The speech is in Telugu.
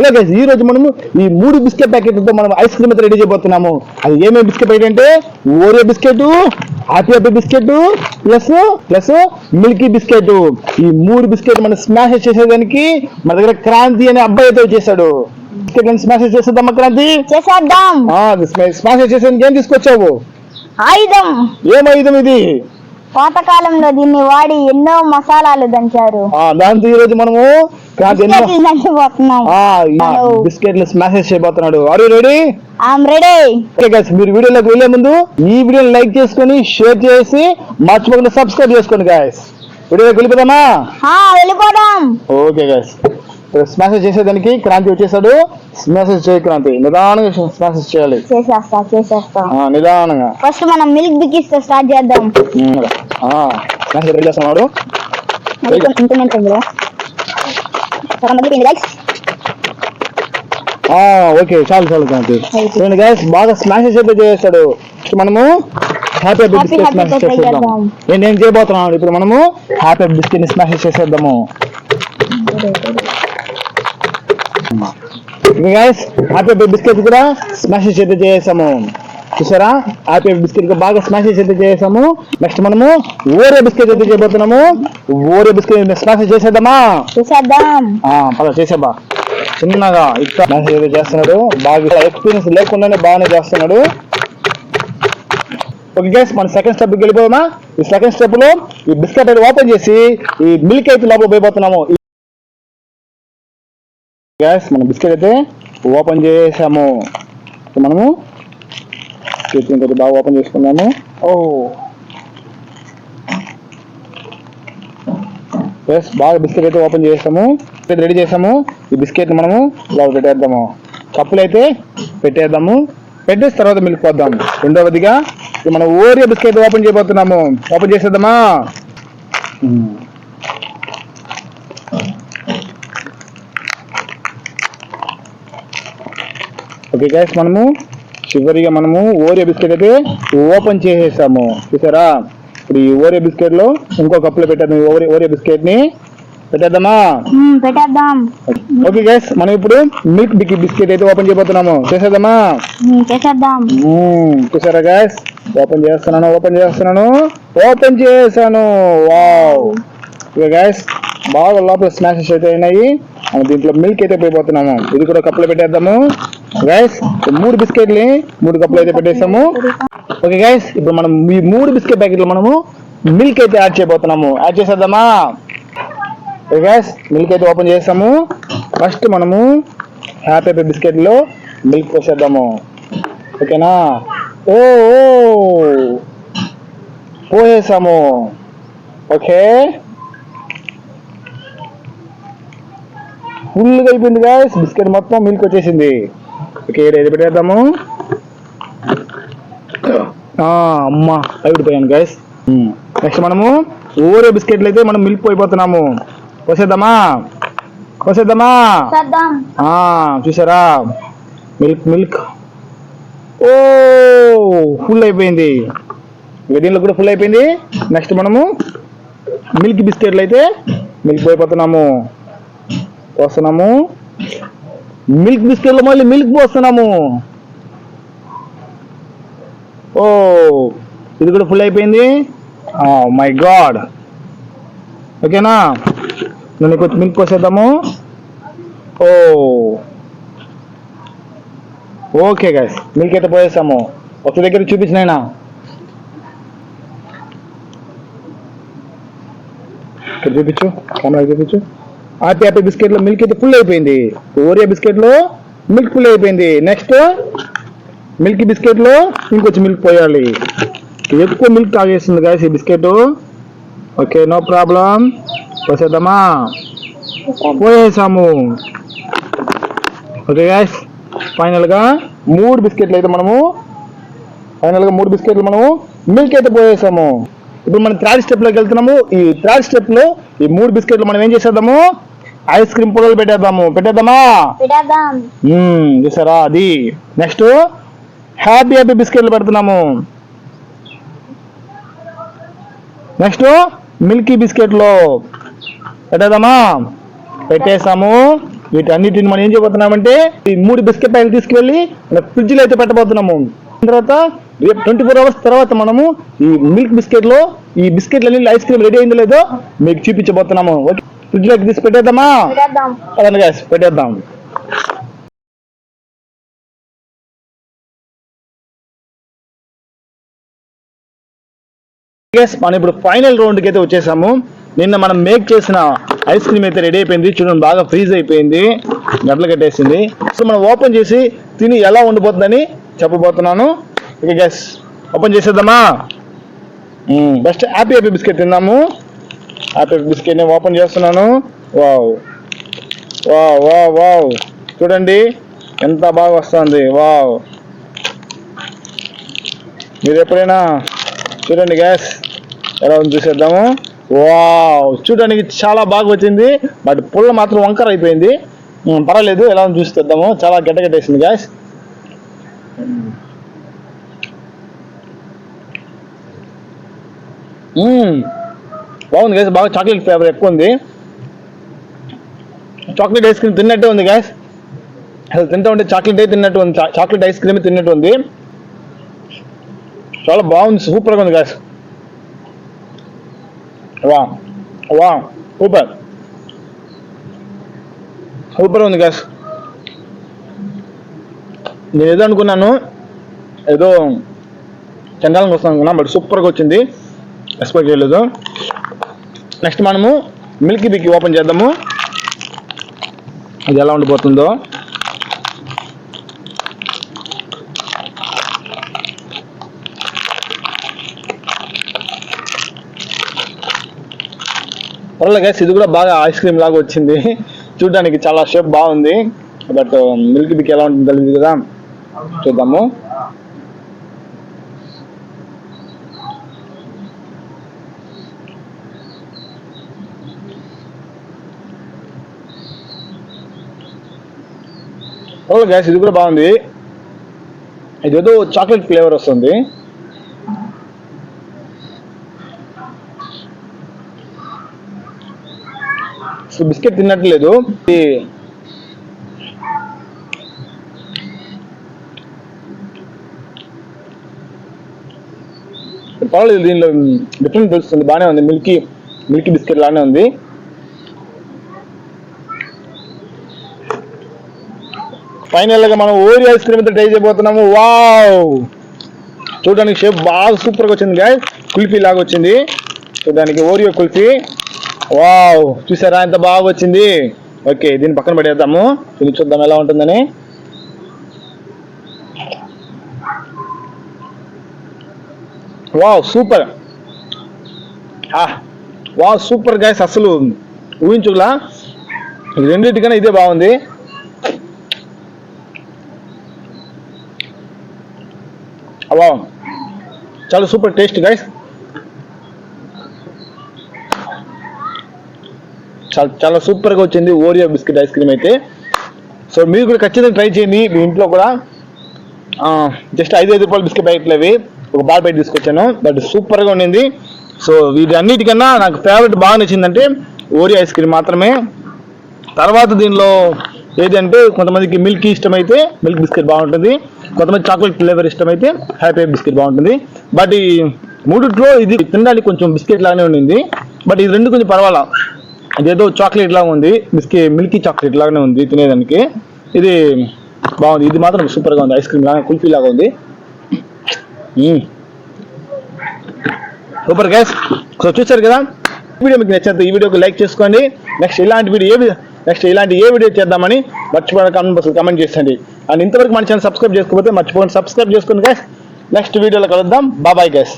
హలో గైస్ ఈ రోజు మనము ఈ మూడు బిస్కెట్ ప్యాకెట్లతో మనం ఐస్ క్రీమ్ అయితే రెడీ చేయబోతున్నాము. అది ఏమేమి బిస్కెట్ ప్యాకెట్ అంటే Oreo biscuit happy happy biscuit plus plus milky biscuit. ఈ మూడు బిస్కెట్ మనం స్మాష్ చేసేదానికి మన దగ్గర క్రాంతి అనే అబ్బాయి అయితే వచ్చేసాడు. బిస్కెట్ స్మాష్ చేసేద్దామా క్రాంతి? చేసేద్దాం. స్మాష్ చేసేదానికి ఏం తీసుకొచ్చావు? ఆయుధం. ఏం ఆయుధం ఇది? పాతకాలంలో దీన్ని వాడి ఎన్నో మసాలాలు దంచారు. దాంతో ఈ రోజు మనము బిస్కెట్లు దంచిపోతున్నాం ఆ, ఈ బిస్కెట్లు స్మాష్ చేయబోతున్నాడు. ఆర్ రెడీ ఐఎమ్ రెడీ మీరు వీడియోలోకి వెళ్ళే ముందు ఈ వీడియోని లైక్ చేసుకొని షేర్ చేసి మర్చిపోకుండా సబ్స్క్రైబ్ చేసుకోండి గాయస్ వీడియోలోకి వెళ్ళిపోదామా? వెళ్ళిపోదాం. ఓకే గైస్ స్మాష్ చేసేదానికి క్రాంతి వచ్చేసాడు. స్మాష్ చేయ క్రాంతి. నిదానంగా స్మాష్ చేయాలి. చేసేస్తా చేసేస్తా. ఆ, నిదానంగా. ఫస్ట్ మనం మిల్క్ బికిస్తో స్టార్ట్ చేద్దాం. స్మాష్ రెడీ చేస్తున్నాడు. ఓకే చాలు చాలు క్రాంతి. చూడండి గైస్ బాగా స్మాష్ అయితే చేస్తాడు మనము హ్యాపీ బిస్కెట్ స్మాష్ చేసేద్దాం. నేను ఏం చేయబోతున్నాను ఇప్పుడు మనము హ్యాపీ బిస్కెట్ని స్మాష్ చేసేద్దాము. గైస్ హ్యాపీ బిస్కెట్ కూడా స్మాష్ చేత చేసాము. చూసారా? హ్యాపీ బిస్కెట్ బాగా స్మాష్ చేత చేసాము. నెక్స్ట్ మనము ఓరే బిస్కెట్ అయితే చేయబోతున్నాము. ఓరే బిస్కెట్ స్మాష్ చేసేద్దామా? చేసేద్దాం. పద చేసేబా చిన్నగా ఇక్కడ స్మాష్ అయితే చేస్తున్నాడు. బాగా ఎక్స్పీరియన్స్ లేకుండానే బాగానే చేస్తున్నాడు. ఓకే గైస్ మన సెకండ్ స్టెప్ వెళ్ళిపోదామా? ఈ సెకండ్ స్టెప్లో ఈ బిస్కెట్ అయితే ఓపెన్ చేసి ఈ మిల్క్ అయితే లోపల పోయిపోతున్నాము గ్యాస్ మన బిస్కెట్ అయితే ఓపెన్ చేసాము. మనము కొద్దిగా బాగా ఓపెన్ చేసుకున్నాము. ఓ. ఎస్ బాగా బిస్కెట్ అయితే ఓపెన్ చేసాము. రెడీ చేసాము. ఈ బిస్కెట్ మనము లోపల పెట్టేద్దాము. కప్పులు అయితే పెట్టేద్దాము. పెట్టేసి తర్వాత మిల్క్ పోద్దాం రెండవదిగా మనం ఓరియో బిస్కెట్ ఓపెన్ చేయబోతున్నాము. ఓపెన్ చేసేద్దామా? ఓకే గైస్ మనము చివరిగా మనము ఓరియో బిస్కెట్ అయితే ఓపెన్ చేసేసాము. చూసారా? ఇప్పుడు ఈ ఓరియో బిస్కెట్లో ఇంకో కప్పులో పెట్టేద్దాం. ఈ ఓరియో ఓరియో బిస్కెట్ని పెట్టేద్దామా పెట్టేద్దాం. ఓకే గైస్ మనం ఇప్పుడు మిల్క్ బిక్ బిస్కెట్ అయితే ఓపెన్ చేయబోతున్నాము. చేసేద్దామా? చేసేద్దాం. చూసారా గైస్ ఓపెన్ చేస్తున్నాను ఓపెన్ చేస్తున్నాను. ఓపెన్ చేశాను. వావ్. ఓకే గైస్ బాగా లోపల స్నాక్స్ అయితే అయినాయి. దీంట్లో మిల్క్ అయితే పోయిపోతున్నాము. ఇది కూడా కప్పులో పెట్టేద్దాము. గైస్ మూడు బిస్కెట్ని మూడు కప్పులు అయితే పెట్టేసాము. ఓకే గైస్ ఇప్పుడు మనం ఈ మూడు బిస్కెట్ ప్యాకెట్లు మనము మిల్క్ అయితే యాడ్ చేయబోతున్నాము. యాడ్ చేసేద్దామా? ఓకే గైస్ మిల్క్ అయితే ఓపెన్ చేసాము. ఫస్ట్ మనము హ్యాపీ బిస్కెట్లో మిల్క్ పోసేద్దాము. ఓకేనా ఓ. పోసేసాము. ఓకే ఫుల్గా అయిపోయింది గాయస్ బిస్కెట్ మొత్తం మిల్క్ వచ్చేసింది. ఓకే ఇది పెట్టేద్దాము? అమ్మా అయిపోయాను గాయస్ నెక్స్ట్ మనము ఓరే బిస్కెట్లు అయితే మనం మిల్క్ పోయిపోతున్నాము. పోసేద్దామా పోసేద్దామా చేద్దాం ఆ, చూసారా? మిల్క్ మిల్క్ ఓ ఫుల్ అయిపోయింది. దీనిలో కూడా ఫుల్ అయిపోయింది. నెక్స్ట్ మనము మిల్క్ బిస్కెట్లు అయితే మిల్క్ పోయిపోతున్నాము. పోస్తున్నాము. మిల్క్ బిస్కెట్లో మళ్ళీ మిల్క్ పోస్తున్నాము. ఓ ఇది కూడా ఫుల్ అయిపోయింది. Oh మై గాడ్ ఓకేనా? నేను కొంచెం మిల్క్ పోసేద్దాము ఓ. ఓకే గైస్ మిల్క్ అయితే పోయేసాము ఒక దగ్గర చూపించినైనా ఇక్కడ చూపించు కెమెరా చూపించు. ఆపి ఆపి బిస్కెట్లో మిల్క్ అయితే ఫుల్ అయిపోయింది. ఓరియా బిస్కెట్లో మిల్క్ ఫుల్ అయిపోయింది. నెక్స్ట్ మిల్క్ బిస్కెట్లో ఇంకొంచెం మిల్క్ పోయాలి. ఎక్కువ మిల్క్ తాగేస్తుంది గాయస్ ఈ బిస్కెట్. ఓకే నో ప్రాబ్లం పోసేద్దామా పోయేసాము. ఓకే గాయస్ ఫైనల్గా మూడు బిస్కెట్లు అయితే మనము ఫైనల్గా మూడు బిస్కెట్లు మనము మిల్క్ అయితే పోయేసాము. ఇప్పుడు మనం థర్డ్ స్టెప్లోకి వెళ్తున్నాము. ఈ థర్డ్ స్టెప్లో ఈ మూడు బిస్కెట్లు మనం ఏం చేసేద్దాము? ఐస్ క్రీమ్ పొడలు పెట్టేద్దాము. పెట్టేద్దామా? చూసారా? అది. నెక్స్ట్ హ్యాపీ హ్యాపీ బిస్కెట్లు పెడుతున్నాము. Next Milky బిస్కెట్లో పెట్టేద్దామా? పెట్టేసాము వీటన్నిటిని మనం ఏం చేయబోతున్నామంటే ఈ మూడు బిస్కెట్ ప్యాకెట్ తీసుకువెళ్ళి ఫ్రిడ్జ్లో అయితే పెట్టబోతున్నాము. తర్వాత రేపు ట్వంటీ ఫోర్ అవర్స్ తర్వాత మనము ఈ మిల్క్ బిస్కెట్లో ఈ బిస్కెట్లన్నీ ఐస్ క్రీమ్ రెడీ అయిందో లేదో మీకు చూపించబోతున్నాము. ఓకే. ఫ్రిడ్జ్లోకి తీసి పెట్టేద్దామా పెట్టేద్దాం అదండి guys, పెట్టేద్దాం మనం ఇప్పుడు ఫైనల్ రౌండ్కి అయితే వచ్చేసాము. నిన్న మనం మేక్ చేసిన ఐస్ క్రీమ్ అయితే రెడీ అయిపోయింది. చూడండి బాగా ఫ్రీజ్ అయిపోయింది. గడ్డలు కట్టేసింది. సో మనం ఓపెన్ చేసి తిని ఎలా ఉండిపోతుందని చెప్పబోతున్నాను. ఓకే గ్యాస్ ఓపెన్ చేసేద్దామా? బెస్ట్ హ్యాపీ హ్యాపీ బిస్కెట్ తిందాము ఆపిల్ బిస్కెట్ నేను ఓపెన్ చేస్తున్నాను. వావ్. Wow wow wow. చూడండి ఎంత బాగా వస్తుంది. వావ్. మీరు ఎప్పుడైనా చూడండి గ్యాస్ ఎలా ఉంది చూసేద్దాము. వావ్. చూడడానికి చాలా బాగా వచ్చింది. బట్ పుల్ల మాత్రం వంకర అయిపోయింది. పర్వాలేదు ఎలా ఉంది చూసేద్దాము. చాలా గెట్టగట్టేసింది గ్యాస్ బాగుంది గ్యాస్ బాగా చాక్లెట్ ఫ్లేవర్ ఎక్కువ ఉంది. చాక్లెట్ ఐస్ క్రీమ్ తిన్నట్టే ఉంది గ్యాస్ అసలు తింటా ఉంటే చాక్లెట్ తిన్నట్టు ఉంది. చాక్లెట్ ఐస్ క్రీమ్ తిన్నట్టు ఉంది. చాలా బాగుంది. సూపర్గా ఉంది గ్యాస్ వా వా సూపర్ సూపర్ ఉంది గ్యాస్ నేను ఏదో అనుకున్నాను. ఏదో చండాలంగా వస్తాను అనుకున్నా బట్ సూపర్గా వచ్చింది. ఎక్స్పెక్ట్ చేయలేదు. నెక్స్ట్ మనము మిల్కీ బిక్ ఓపెన్ చేద్దాము. అది ఎలా ఉండిపోతుందో. పర్వాలేదు గైస్ ఇది కూడా బాగా ఐస్ క్రీమ్ లాగా వచ్చింది. చూడడానికి చాలా షేప్ బాగుంది. బట్ మిల్క్ బిక్ ఎలా ఉంటుందో తెలియదు కదా. చూద్దాము. పర్వాలేదు గ్యాస్ ఇది కూడా బాగుంది. ఇదేదో చాక్లెట్ ఫ్లేవర్ వస్తుంది. సో బిస్కెట్ తిన్నట్లేదు. పర్వాలేదు దీనిలో డిఫరెంట్ తెలుస్తుంది బాగానే ఉంది. మిల్కీ మిల్కీ బిస్కెట్ లానే ఉంది. ఫైనల్గా మనం ఓరి ఐస్ క్రీమ్ అయితే ట్రై చేయబోతున్నాము. వావ్! చూడడానికి షేప్ బాగా సూపర్గా వచ్చింది గాయ కుల్ఫీ లాగా వచ్చింది. చూడడానికి ఓరియో కుల్ఫీ. వావ్! చూసారా? ఎంత బాగా వచ్చింది. ఓకే దీన్ని పక్కన పడేద్దాము. తిని చూద్దాం ఎలా ఉంటుందని. Wow super wow super guys అసలు ఊహించుకులా రెండింటికన్నా ఇదే బాగుంది. బాగుంది చాలా సూపర్ టేస్ట్ గైస్ చాలా చాలా సూపర్గా వచ్చింది ఓరియో బిస్కెట్ ఐస్ క్రీమ్ అయితే. సో మీరు కూడా ఖచ్చితంగా ట్రై చేయండి. మీ ఇంట్లో కూడా జస్ట్ ఐదు ఐదు రూపాయల బిస్కెట్ ప్యాకెట్లు అవి ఒక బాల్ ప్యాకెట్ తీసుకొచ్చాను. బట్ సూపర్గా ఉండింది. సో వీటి అన్నిటికన్నా నాకు ఫేవరెట్ బాగా నచ్చిందంటే ఓరియో ఐస్ క్రీమ్ మాత్రమే. తర్వాత దీనిలో ఏదంటే కొంతమందికి మిల్క్ ఇష్టమైతే మిల్క్ బిస్కెట్ బాగుంటుంది కొంతమంది చాక్లెట్ ఫ్లేవర్ ఇష్టమైతే హ్యాపీ బిస్కెట్ బాగుంటుంది. బట్ ఈ మూడిట్లో ఇది తినడానికి కొంచెం బిస్కెట్ లాగానే ఉండింది. బట్ ఇది రెండు కొంచెం పర్వాలా? అదేదో చాక్లెట్ లాగా ఉంది బిస్కెట్ మిల్కీ చాక్లెట్ లాగానే ఉంది తినేదానికి. ఇది బాగుంది ఇది మాత్రం సూపర్గా ఉంది ఐస్ క్రీమ్ లాగా కుల్ఫీ లాగా ఉంది. సూపర్ గ్యాస్ సో చూసారు కదా? వీడియో మీకు నచ్చితే ఈ వీడియోకి లైక్ చేసుకోండి. నెక్స్ట్ ఇలాంటి వీడియో ఏ నెక్స్ట్ ఇలాంటి ఏ వీడియో చేద్దామని మర్చిపోయిన కమెంట్ బాక్స్లో కమెంట్ చేసండి అండ్ ఇంతవరకు మన ఛానల్ సబ్స్క్రైబ్ చేసుకోకపోతే మర్చిపోండి సబ్స్క్రైబ్ చేసుకోండి గ్యాస్ నెక్స్ట్ వీడియోలో కలుద్దాం. బాబాయ్ గ్యాస్